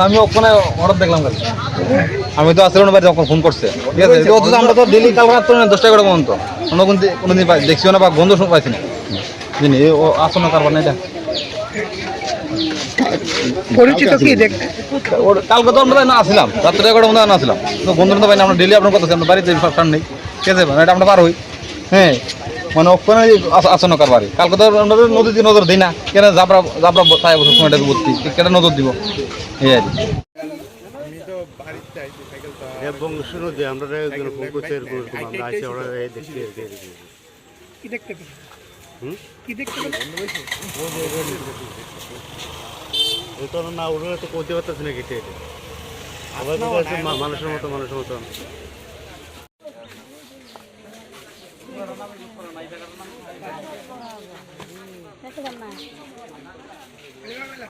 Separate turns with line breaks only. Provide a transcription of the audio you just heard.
আমি ওখানে হঠাৎ দেখলাম আমি তো আসলে বাড়ি যখন ফোন করছে। ঠিক আছে অথচ আমরা তো ডেলি কাল রাত দশটা করে পর্যন্ত। কোনো কোন কোনোদিন পাই- দেখছিও না বা গন্ধ শুনে পাইছি না। জানি ও আসন্ন কারবার না এটা
পরিচিত কি
ওর কালকে তো আমরা না আসলাম। রাত্রে এগারো মধ্যে না আসলাম। তো বন্ধু তো পাই না আমরা ডেলি আপনার কথা আমরা বাড়িতে নেই। আছে মানে এটা আমরা পার হই। হ্যাঁ মানে ওখানে আসন্ন কারবারি। কালকে তো আমরা নদীতে নজর দিই না। কেন জাবরা জাবরা তাই বছর সময়টা ভর্তি। কেন নজর দিব? এই আর
এবং শুনো যে আমরা একজন ফোন করছে এরকম এরকম ওরা এই দেখছি কি
দেখতে
হুম?
কি দেখতে
ও তো না ওরা তো করতে পারতেছে না কেটে আবার মানুষের মতো মানুষের মতো।
Gracias, mamá.